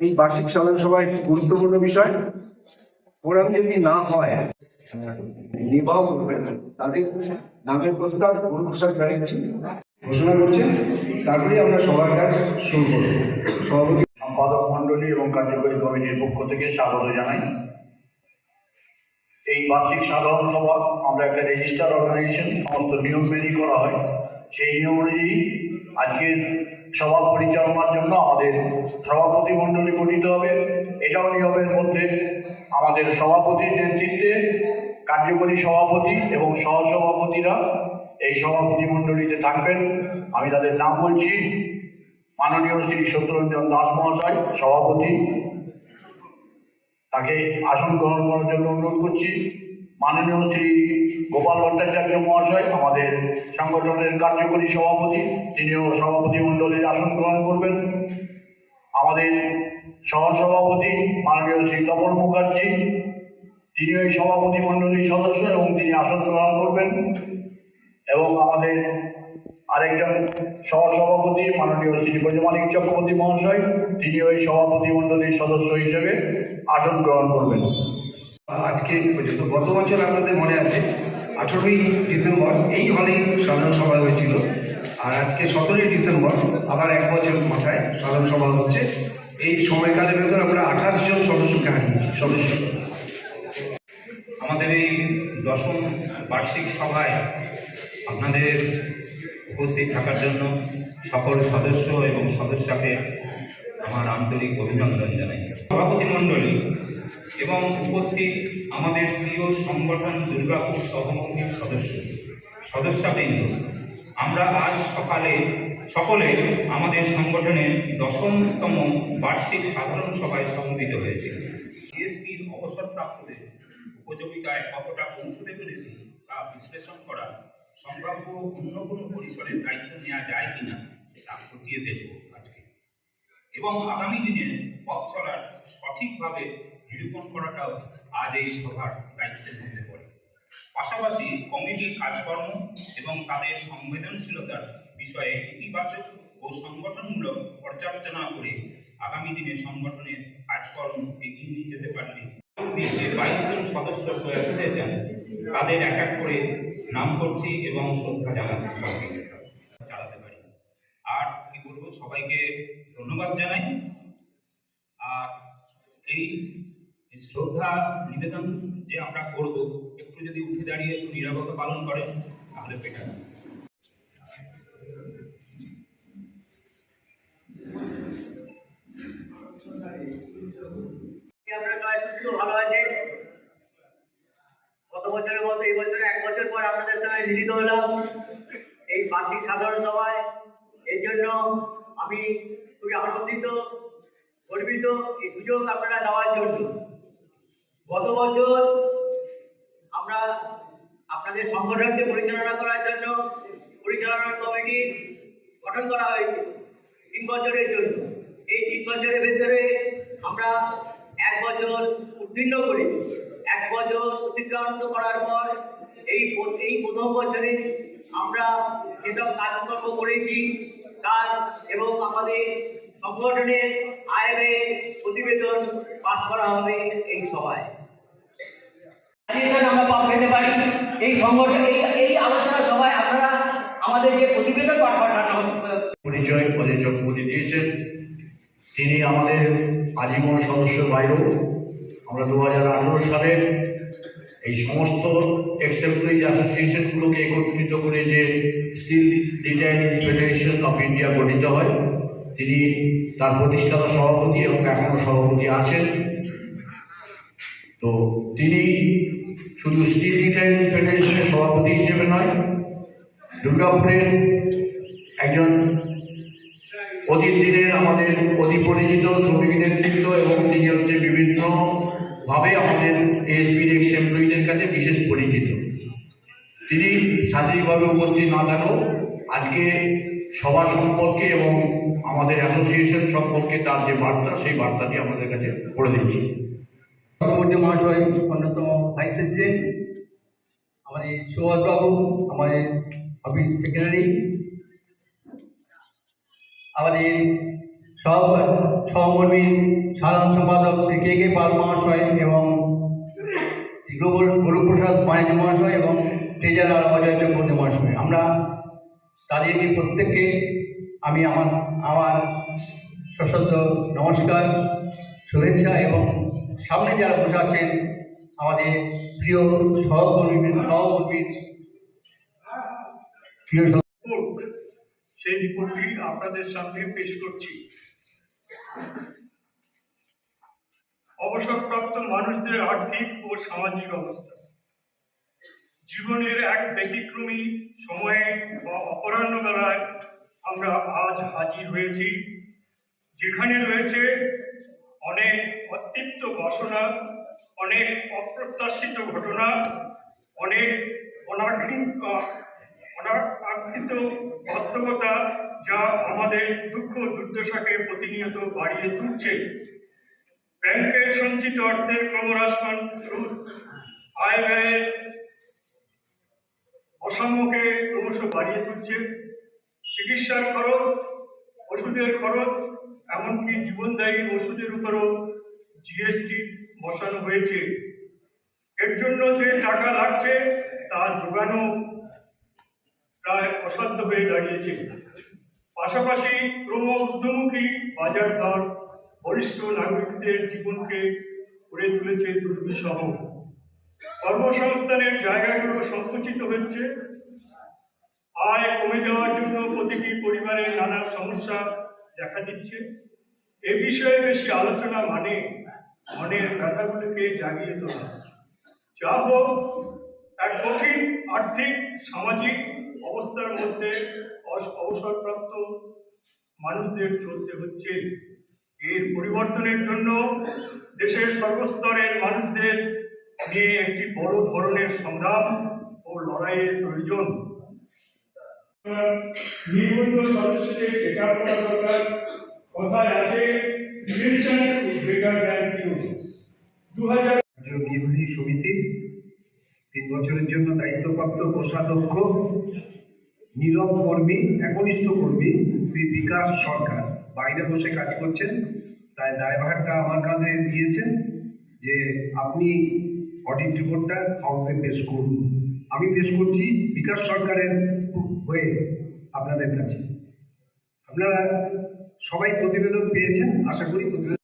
এই বার্ষিক সাধারণ সভায় একটি গুরুত্বপূর্ণ বিষয়। কোরাম যদি না হয়, নির্বাহ করবেন তাদের নামের প্রস্তাব গুরুপ্রসাদ ব্যানার্জি ঘোষণা করছেন। তারপরে আমরা সবার কাজ শুরু করব। সভাপতি সম্পাদক মণ্ডলী এবং কার্যকরী কমিটির পক্ষ থেকে স্বাগত জানাই। এই বার্ষিক সাধারণ সভা, আমরা একটা রেজিস্টার অর্গানাইজেশন সমস্ত নিয়ম মেনেই করা হয়। সেই নিয়ম অনুযায়ী আজকের সভা পরিচালনার জন্য আমাদের সভাপতি মণ্ডলী গঠিত হবে। এটাও নিয়মের মধ্যে। আমাদের সভাপতির নেতৃত্বে কার্যকরী সভাপতি এবং সহসভাপতিরা এই সভাপতি মণ্ডলীতে থাকবেন। আমি তাদের নাম বলছি। মাননীয় শ্রী সত্যরঞ্জন দাস মহাশয়, সভাপতি। তাকে আসন গ্রহণ করার জন্য অনুরোধ করছি। মাননীয় শ্রী গোপাল ভট্টাচার্য মহাশয়, আমাদের সংগঠনের কার্যকরী সভাপতি, তিনিও সভাপতি মণ্ডলীর আসন গ্রহণ করবেন। আমাদের সহসভাপতি মাননীয় শ্রী তপন মুখার্জি, তিনিও এই সভাপতি মণ্ডলীর সদস্য এবং তিনি আসন গ্রহণ করবেন। এবং আমাদের আরেকজন সহসভাপতি মাননীয় শ্রী ব্রজমানিক চক্রবর্তী মহাশয়, তিনিও এই সভাপতি মণ্ডলীর সদস্য হিসেবে আসন গ্রহণ করবেন। আজকে পর্যন্ত গত বছর আপনাদের মনে আছে, আঠেরোই ডিসেম্বর এই হলেই সাধারণ সভা হয়েছিল। আর আজকে সতেরোই ডিসেম্বর আবার এক বছর মাথায় সাধারণ সভা হচ্ছে। এই সময়কালের ভেতর আমরা আঠাশ জন সদস্যকে হারিয়েছি সদস্য। আমাদের এই দশম বার্ষিক সভায় আপনাদের উপস্থিত থাকার জন্য সকল সদস্য এবং সদস্যকে আমার আন্তরিক অভিনন্দন জানাই। সভাপতি মণ্ডলী এবং উপস্থিত আমাদের প্রিয় সংগঠন দুর্গাপুর সহমন্ত্রীর সদস্য, সদস্যবৃন্দ। আমরা আজ সকালে, সকলে আমাদের সংগঠনের দশমতম বার্ষিক সাধারণ সভায় সম্মিলিত হয়েছে। জিএসটির অবসরপ্রাপ্তদের উপযোগিতায় কতটা পৌঁছতে পেরেছি তা বিশ্লেষণ করা সম্ভাব্য অন্য কোনো পরিসরের দায়িত্ব নেওয়া যায় কিনা তা খতিয়ে দেখব আজকে। এবং আগামী দিনে পথ চলার সঠিকভাবে নিরূপণ করাটাও আজ এই সভার দায়িত্বের মধ্যে পড়ে। পাশাপাশি কমিটির কাজকর্ম এবং তাদের সংবেদনশীলতার বিষয়ে ইতিবাচক ও সংগঠনমূলক পর্যালোচনা করে আগামী দিনে সংগঠনের কাজকর্ম এগিয়ে নিয়ে যেতে পারলে যে বাইশ জন সদস্য প্রয়াস হয়েছেন তাদের এক এক করে নাম করছি এবং শ্রদ্ধা জানাচ্ছি সবাইকে। চালাতে পারি। আর কি বলব, সবাইকে ধন্যবাদ জানাই। আর এই শ্রদ্ধা, নিবেদন যে আমরা করব, একটু যদি উঠে দাঁড়িয়ে একটু নিরাপত্তা পালন করেন, তাহলে বেটার ভালো আছে? গত বছরের বছরে এক বছর পর আপনাদের হলাম। এই সাধারণ এই জন্য আমি খুবই আনন্দিত, গর্বিত। এই সুযোগ আপনারা দেওয়ার জন্য। গত বছর আমরা আপনাদের সংগঠনকে পরিচালনা করার জন্য পরিচালনা কমিটি গঠন করা হয়েছে তিন বছরের জন্য। এই তিন বছরের ভেতরে আমরা এক বছর উত্তীর্ণ করেছি। এক বছর অতিক্রান্ত করার পর এই এই প্রথম বছরে আমরা যেসব কাজকর্ম করেছি, কাজ এবং আমাদের সংগঠনের আয়ের প্রতিবেদন পাশ করা হবে এই সভায়। আমরা পাপ পেতে পারি। এই সংগঠন, এই এই আলোচনা সভায় আপনারা আমাদের যে প্রতিবেদন পাঠ পাঠানো পরিচয় পদের চক্রবর্তী দিয়েছেন। তিনি আমাদের আজীবন সদস্য বাইরেও। আমরা দু হাজার আঠেরো সালে এই সমস্ত এক্সেপ্টরিজ অ্যাসোসিয়েশনগুলোকে একত্রিত করে যে স্টিল ডিটাইনিজ ফেডারেশন অফ ইন্ডিয়া গঠিত হয়, তিনি তার প্রতিষ্ঠাতা সভাপতি এবং এখনও সভাপতি আছেন। তো তিনি শুধু স্টিল ডিটাইনিজ ফেডারেশনের সভাপতি হিসেবে নয়, দুর্গাপুরের একজন অতীত দিনের আমাদের অতি পরিচিত শ্রমিক নেতৃত্ব এবং তিনি হচ্ছে বিভিন্নভাবে আমাদের এসপির এক্স এমপ্লয়ীদের কাছে বিশেষ পরিচিত। তিনি শারীরিকভাবে উপস্থিত না থাকলেও আজকে সভা সম্পর্কে এবং আমাদের অ্যাসোসিয়েশন সম্পর্কে তার যে বার্তা, সেই বার্তাটি আমাদের কাছে পড়ে দিচ্ছি চক্রবর্তী মহাশয়, অন্যতম ভাইস প্রেসিডেন্ট আমাদের সুভাষবাবু আমাদের অফিস সেক্রেটারি আমাদের সব সহকর্মী, সাধারণ সম্পাদক শ্রী কে কে পাল মহাশয় এবং শ্রী গুরুপ্রসাদ বাণিজ্য মহাশয় এবং ট্রেজারার অজয় চক্রবর্তী মহাশয়। আমরা তাদেরকে প্রত্যেককে আমি আমার আমার সশ্রদ্ধ নমস্কার, শুভেচ্ছা এবং সামনে যারা বসে আছেন, আমাদের প্রিয় সহকর্মী সহকর্মী সেই রিপোর্টটি আপনাদের সামনে পেশ করছি। অবসরপ্রাপ্ত মানুষদের আর্থিক ও সামাজিক অবস্থা। জীবনের এক ব্যতিক্রমী সময়ে বা অপরাহ্ন বেলায় আমরা আজ হাজির হয়েছি। যেখানে রয়েছে অনেক অতৃপ্ত বাসনা অনেক অপ্রত্যাশিত ঘটনা, অনেক অনাকৃত বাস্তবতা যা আমাদের দুঃখ দুর্দশাকে প্রতিনিয়ত বাড়িয়ে তুলছে। ব্যাংকের সঞ্চিত অর্থের ক্রমহ্রাসমান সুদ আয় ব্যয়ের অসাম্যকে ক্রমশ বাড়িয়ে তুলছে। চিকিৎসার খরচ, ওষুধের খরচ এমনকি জীবনদায়ী ওষুধের উপরও জিএসটি বসানো হয়েছে। এর জন্য যে টাকা লাগছে, তা যোগানো প্রায় অসাধ্য হয়ে দাঁড়িয়েছে। পাশাপাশি ক্রম ঊর্ধ্বমুখী বাজার দর বরিষ্ঠ নাগরিকদের জীবনকে করে তুলেছে দুর্বিষহ। কর্মসংস্থানের জায়গাগুলো সংকুচিত হচ্ছে। আয় কমে যাওয়ার জন্য প্রতিটি পরিবারের নানা সমস্যা দেখা দিচ্ছে। এ বিষয়ে বেশি আলোচনা মানে মনের ব্যথাগুলোকে জাগিয়ে তোলা। যা হোক, এক কঠিন আর্থিক, সামাজিক অবস্থার মধ্যে অবসরপ্রাপ্ত মানুষদের চলতে হচ্ছে। এর পরিবর্তনের জন্য দেশের সর্বস্তরের মানুষদের নিয়ে একটি বড় ধরনের সংগ্রাম ও লড়াইয়ের প্রয়োজন। সদস্যদের করা দরকার কথায় আছে prevention is better than cure তিন বছরের জন্য দায়িত্বপ্রাপ্ত কোষাধ্যক্ষ, নীরব কর্মী, একনিষ্ঠ কর্মী শ্রী বিকাশ সরকার। বাইরে বসে কাজ করছেন, তাই দায়ভারটা আমার কাঁধে দিয়েছেন যে আপনি অডিট রিপোর্টটা হাউসে পেশ করুন। আমি পেশ করছি বিকাশ সরকারের হয়ে আপনাদের কাছে। আপনারা সবাই প্রতিবেদন পেয়েছেন, আশা করি প্রতিবেদন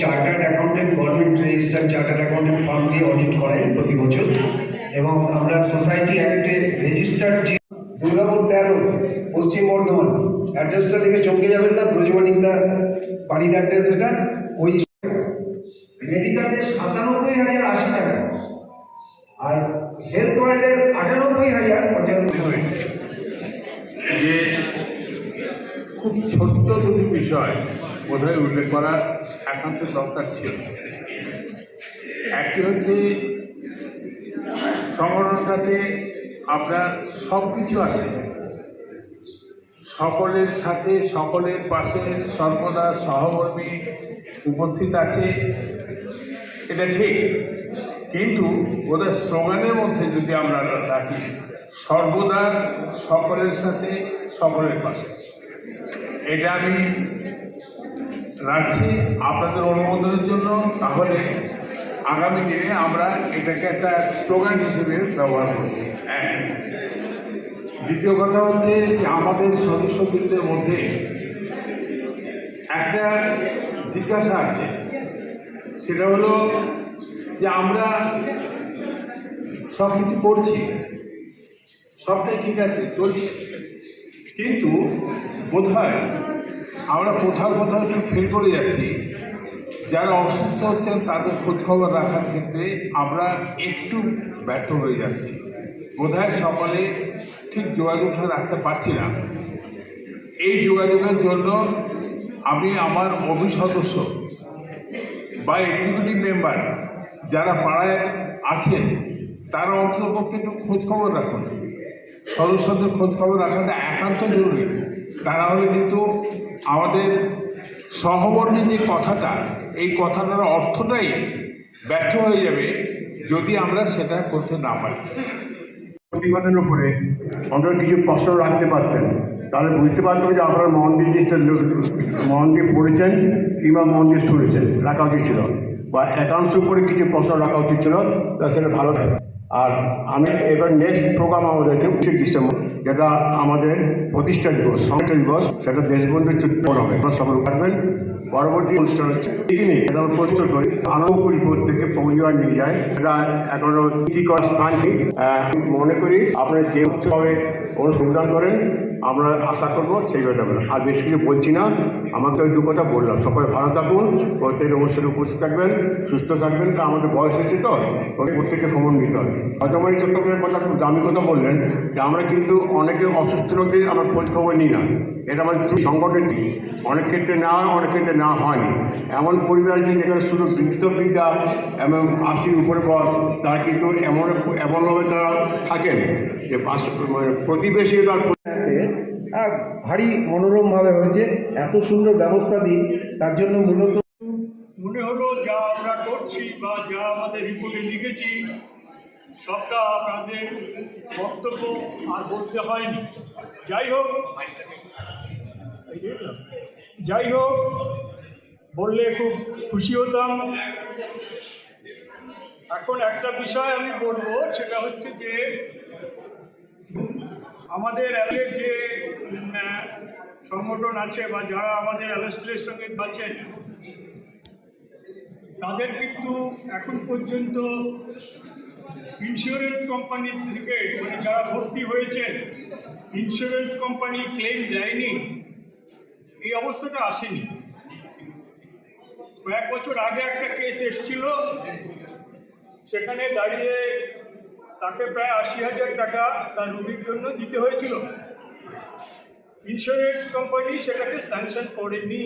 chartered accountant, government register chartered accountant firm দিয়ে অডিট করেন প্রতি বছর। এবং আমরা সোসাইটি অ্যাক্টে রেজিস্টার্ড যে দুর্গাপুর তেরো, পশ্চিম বর্ধমান, অ্যাড্রেসটা থেকে চমকে যাবেন না ব্রজমানিকদা বাড়ির অ্যাড্রেস এটা, ওই মেডিকেলের সাতানব্বই হাজার আশি টাকা। আর হেলথ ওয়ার্ল্ডের আটানব্বই হাজার পঁচানব্বই যে খুব ছোট্ট দুটি বিষয় বোধহয় উল্লেখ করা একান্ত দরকার ছিল। একটি হচ্ছে সংগঠনটাতে আপনার সব কিছু আছে। সকলের সাথে, সকলের পাশে সর্বদা সহকর্মী উপস্থিত আছে। এটা ঠিক। কিন্তু ওদের স্লোগানের মধ্যে যদি আমরা রাখি সর্বদা সকলের সাথে সকলের পাশে। এটা আমি রাখছি আপনাদের অনুমোদনের জন্য। তাহলে আগামী দিনে আমরা এটাকে একটা স্লোগান হিসেবে ব্যবহার করব। এক। দ্বিতীয় কথা হচ্ছে যে আমাদের সদস্যবৃন্দের মধ্যে একটা জিজ্ঞাসা আছে। সেটা হলো যে আমরা সব কিছু করছি। সবটাই ঠিক আছে, চলছে। কিন্তু বোধ হয় আমরা কোথাও কোথাও একটু ফেল করে যাচ্ছি। যারা অসুস্থ হচ্ছেন, তাদের খোঁজখবর রাখার ক্ষেত্রে আমরা একটু ব্যর্থ হয়ে যাচ্ছি। বোধহয় সকলে ঠিক যোগাযোগটা রাখতে পারছি না। এই যোগাযোগের জন্য আমি আমার অফিস সদস্য বা এক্সিকিউটিভ মেম্বার যারা পাড়ায় আছেন, তারা অন্ততপক্ষে একটু খোঁজখবর রাখুন। সদস্যদের খোঁজ খবর রাখাটা একান্ত জরুরি। তা না হলে কিন্তু আমাদের সহবর্ণী যে কথাটা, এই কথাটার অর্থটাই ব্যর্থ হয়ে যাবে যদি আমরা সেটা করতে না পারি। প্রতিবাদের উপরে অন্তত কিছু প্রশ্ন রাখতে পারতেন। তাহলে বুঝতে পারতাম যে আপনারা দিয়ে জিনিসটা দিয়ে পড়েছেন কিংবা দিয়ে শুনেছেন, রাখা উচিত ছিল। বা একাংশ উপরে কিছু প্রশ্ন রাখা উচিত ছিল, তা সেটা ভালো আর আমি এবার নেক্সট প্রোগ্রাম আমাদের আছে উনিশে ডিসেম্বর, যেটা আমাদের প্রতিষ্ঠা দিবস সংস্থা দিবস, সেটা দেশবন্ধু চুক্তি হবে। সকল থাকবেন পরবর্তী অনুষ্ঠান হচ্ছে পিকনিক এটা আমরা প্রস্তুত করি। আনন্দপুরি প্রত্যেকে পরিবার নিয়ে যায়। এটা এখনও কি করার স্থান নেই। মনে করি আপনারা যে উৎসবে অনুসন্ধান করেন, আমরা আশা করব সেইভাবে হবে আর বেশি কিছু বলছি না। আমাকে ওই দু কথা বললাম। সকলে ভালো থাকুন। প্রত্যেকের অনুষ্ঠানে উপস্থিত থাকবেন, সুস্থ থাকবেন। কারণ আমাদের বয়স হয়েছে তো, প্রত্যেককে খবর নিতে হবে হজমারি চট্টোপাধ্যায়ের কথা খুব দামি কথা বললেন যে আমরা কিন্তু অনেকে অসুস্থ রোগীর আমরা খোঁজ খবর নিই না। এটা আমাদের দুই সংগঠন অনেক ক্ষেত্রে না হয় অনেক ক্ষেত্রে না হয়নি। এমন পরিবার যে যেখানে শুধু বৃদ্ধ বৃদ্ধা এবং আশির উপরে বয়স তারা কিন্তু এমন এমনভাবে তারা থাকেন যে মানে প্রতিবেশী তার ভারী মনোরমভাবে হয়েছে। এত সুন্দর ব্যবস্থা দিই তার জন্য মূলত মনে হলো যা আমরা করছি বা যা আমাদের রিপোর্টে লিখেছি সবটা আপনাদের বক্তব্য আর বলতে হয়নি। যাই হোক যাই হোক, বললে খুব খুশি হতাম। এখন একটা বিষয় আমি বলব, সেটা হচ্ছে যে, আমাদের অ্যালের যে সংগঠন আছে বা যারা আমাদের অ্যালেস্টের সঙ্গে আছেন, তাদের কিন্তু এখন পর্যন্ত ইন্স্যুরেন্স কোম্পানি থেকে মানে যারা ভর্তি হয়েছেন ইন্স্যুরেন্স কোম্পানি ক্লেম দেয়নি, এই অবস্থাটা আসেনি। কয়েক বছর আগে একটা কেস এসছিল, সেখানে দাঁড়িয়ে তাকে প্রায় আশি হাজার টাকা তার রুগীর জন্য দিতে হয়েছিল। ইন্স্যুরেন্স কোম্পানি সেটাকে স্যাংশন করেনি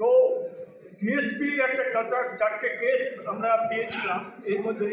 তো ডিএসপির একটা চারটে কেস আমরা পেয়েছিলাম এর মধ্যে